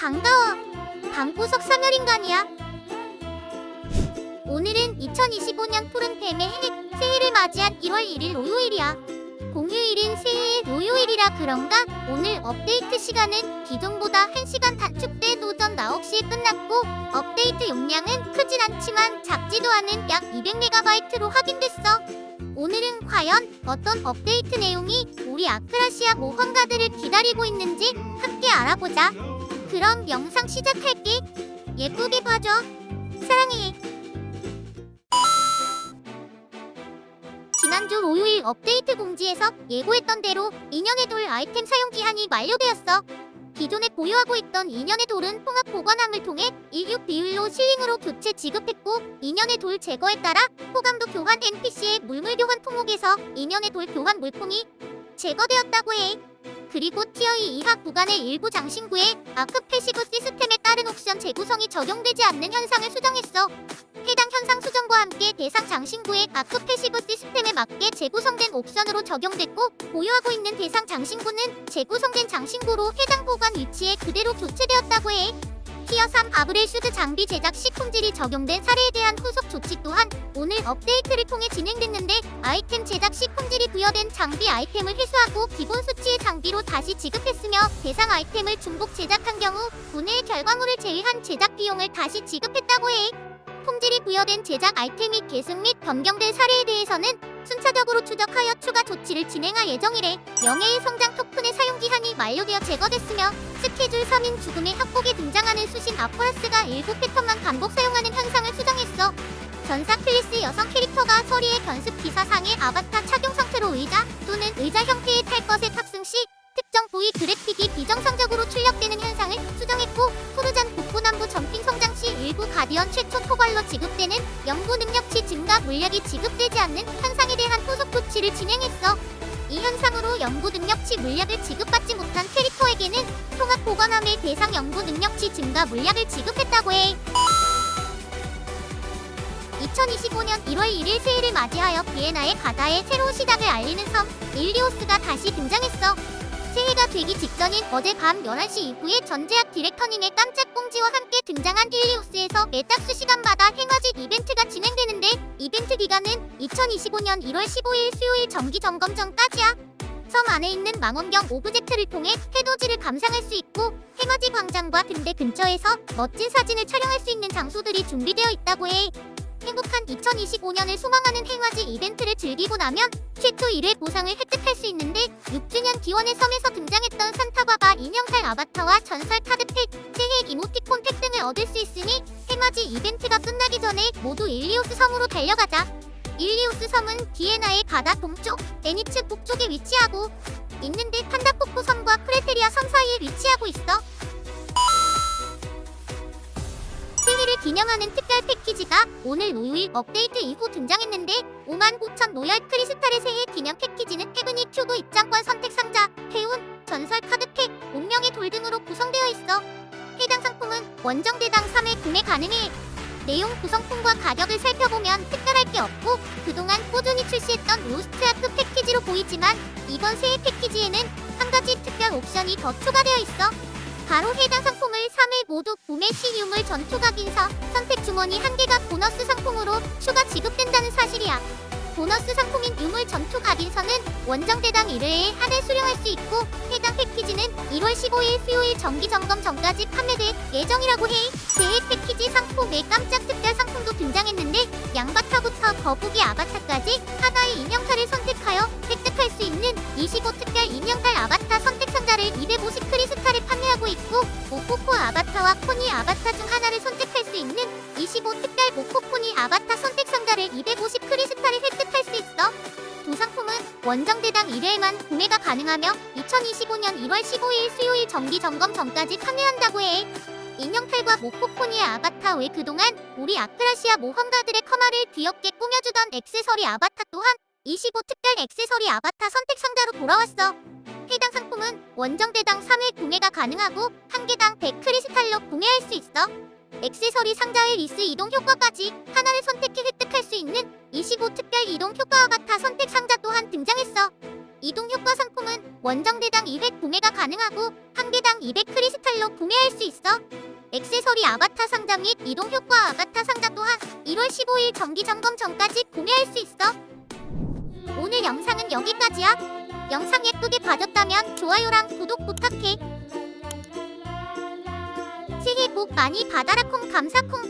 반가워. 방구석 사멸인간이야. 오늘은 2025년 푸른뱀의 해, 새해를 맞이한 1월 1일 로요일이야. 공휴일인 새해의 로요일이라 그런가? 오늘 업데이트 시간은 기존보다 1시간 단축돼 오전 9시에 끝났고 업데이트 용량은 크진 않지만 작지도 않은 약 200MB로 확인됐어. 오늘은 과연 어떤 업데이트 내용이 우리 아크라시아 모험가들을 기다리고 있는지 함께 알아보자. 그럼 영상 시작할게. 예쁘게 봐줘. 사랑해. 지난주 로요일 업데이트 공지에서 예고했던 대로 인연의 돌 아이템 사용 기한이 만료되었어. 기존에 보유하고 있던 인연의 돌은 통합 보관함을 통해 16 비율로 실링으로 교체 지급했고 인연의 돌 제거에 따라 호감도 교환 NPC의 물물 교환 통목에서 인연의 돌 교환 물품이 제거되었다고 해. 그리고 티어 2 이하 구간의 일부 장신구에 아크 패시브 시스템에 따른 옵션 재구성이 적용되지 않는 현상을 수정했어. 해당 현상 수정과 함께 대상 장신구의 아크 패시브 시스템에 맞게 재구성된 옵션으로 적용됐고 보유하고 있는 대상 장신구는 재구성된 장신구로 해당 보관 위치에 그대로 교체되었다고 해. 티어 3 아브렐 슈드 장비 제작 시 품질이 적용된 사례에 대한 후속 조치 또한 오늘 업데이트를 통해 진행됐는데 아이템 제작 시 품질이 부여된 장비 아이템을 회수하고 기본 수치의 장비로 다시 지급했으며 대상 아이템을 중복 제작한 경우 분해의 결과물을 제외한 제작 비용을 다시 지급했다고 해. 품질이 부여된 제작 아이템이 계승 및 변경된 사례에 대해서는 순차적으로 추적하여 추가 조치를 진행할 예정이래. 명예의 성장 토큰의 사용 기한이 만료되어 제거됐으며 스케줄 3인 죽음의 협곡에 등장하는 수신 아포라스가 일부 패턴만 반복 사용하는 현상을 수정했어. 전사 클래스 여성 캐릭터가 서리의 견습 기사상의 아바타 착용 상태로 의자 또는 의자 형태의 탈 것에 탑승 시 특정 부위 그래픽이 비정상적으로 출력되는 현상 가디언 최초 토벌로 지급되는 연구 능력치 증가 물약이 지급되지 않는 현상에 대한 후속 조치를 진행했어. 이 현상으로 연구 능력치 물약을 지급받지 못한 캐릭터에게는 통합 보관함의 대상 연구 능력치 증가 물약을 지급했다고 해. 2025년 1월 1일 새해를 맞이하여 비에나의 바다의 새로운 시작을 알리는 섬 일리오스가 다시 등장했어. 새해가 되기 직전인 어제 밤 11시 이후에 전제약 디렉터님의 깜짝 공지와 함께 등장한 일리오스에서 매딱수 시간마다 행화직 이벤트가 진행되는데 이벤트 기간은 2025년 1월 15일 수요일 정기 점검 전까지야. 섬 안에 있는 망원경 오브젝트를 통해 해돋이를 감상할 수 있고 해맞이 광장과 등대 근처에서 멋진 사진을 촬영할 수 있는 장소들이 준비되어 있다고 해. 행복한 2025년을 소망하는 행화지 이벤트를 즐기고 나면 최초 1회 보상을 획득할 수 있는데 6주년 기원의 섬에서 등장했던 산타바바 인형탈 아바타와 전설 카드 팩, 새해 이모티콘 팩 등을 얻을 수 있으니 행화지 이벤트가 끝나기 전에 모두 일리오스 섬으로 달려가자. 일리오스 섬은 디에나의 바다 동쪽, 에니츠 북쪽에 위치하고 있는데 판다포코 섬과 크레테리아 섬 사이에 위치하고 있어. 생일을 기념하는 특별 패키지가 오늘 로요일 업데이트 이후 등장했는데 5만 9천 로얄 크리스탈의 새해 기념 패키지는 헤브니 큐브 입장권 선택 상자, 해운, 전설 카드팩, 운명의 돌 등으로 구성되어 있어. 해당 상품은 원정 대당 3회 구매 가능해. 내용 구성품과 가격을 살펴보면 특별할 게 없고 그동안 꾸준히 출시했던 로스트아크 패키지로 보이지만 이번 새해 패키지에는 한 가지 특별 옵션이 더 추가되어 있어. 바로 해당 상품을 3회 모두 구매 시 유물 전투 각인서 선택 주머니 한 개가 보너스 상품으로 추가 지급된다는 사실이야. 보너스 상품인 유물 전투 각인서는 원정 대당 1회에 한해 수령할 수 있고 해당 패키지는 1월 15일 수요일 정기 점검 전까지 판매될 예정이라고 해. 새해 패키지 상품에 깜짝 특별 상품도 등장했는데 양바타부터 거북이 아바타까지 하나의 인형탈을 선택하여 획득할 수 있는 25 특별 인형탈 아바타 선택 상자를 250 있고 모코코 아바타와 코니 아바타 중 하나를 선택할 수 있는 25 특별 모코 코니 아바타 선택 상자를 250 크리스탈에 획득할 수 있어. 두 상품은 원정 대당 1회에만 구매가 가능하며 2025년 1월 15일 수요일 정기 점검 전까지 판매한다고 해. 인형탈과 모코코니의 아바타 외 그동안 우리 아크라시아 모험가들의 커마를 귀엽게 꾸며주던 액세서리 아바타 또한 25 특별 액세서리 아바타 선택 상자로 돌아왔어. 1개당 상품은 원정대당 3회 공예가 가능하고 한 개당 100크리스탈로 공예할 수 있어. 액세서리 상자의 리스 이동 효과까지 하나를 선택해 획득할 수 있는 25 특별 이동 효과와 같아 선택 상자 또한 등장했어. 이동 효과 상품은 원정대당 200 공예가 가능하고 한 개당 200크리스탈로 공예할 수 있어. 액세서리 아바타 상자 및 이동 효과 아바타 상자 또한 1월 15일 정기 점검 전까지 공예할 수 있어. 오늘 영상은 여기까지야. 영상 예쁘게 봐줬다면 좋아요랑 구독 부탁해. 새해 복 많이 받아라 콩 감사 콩.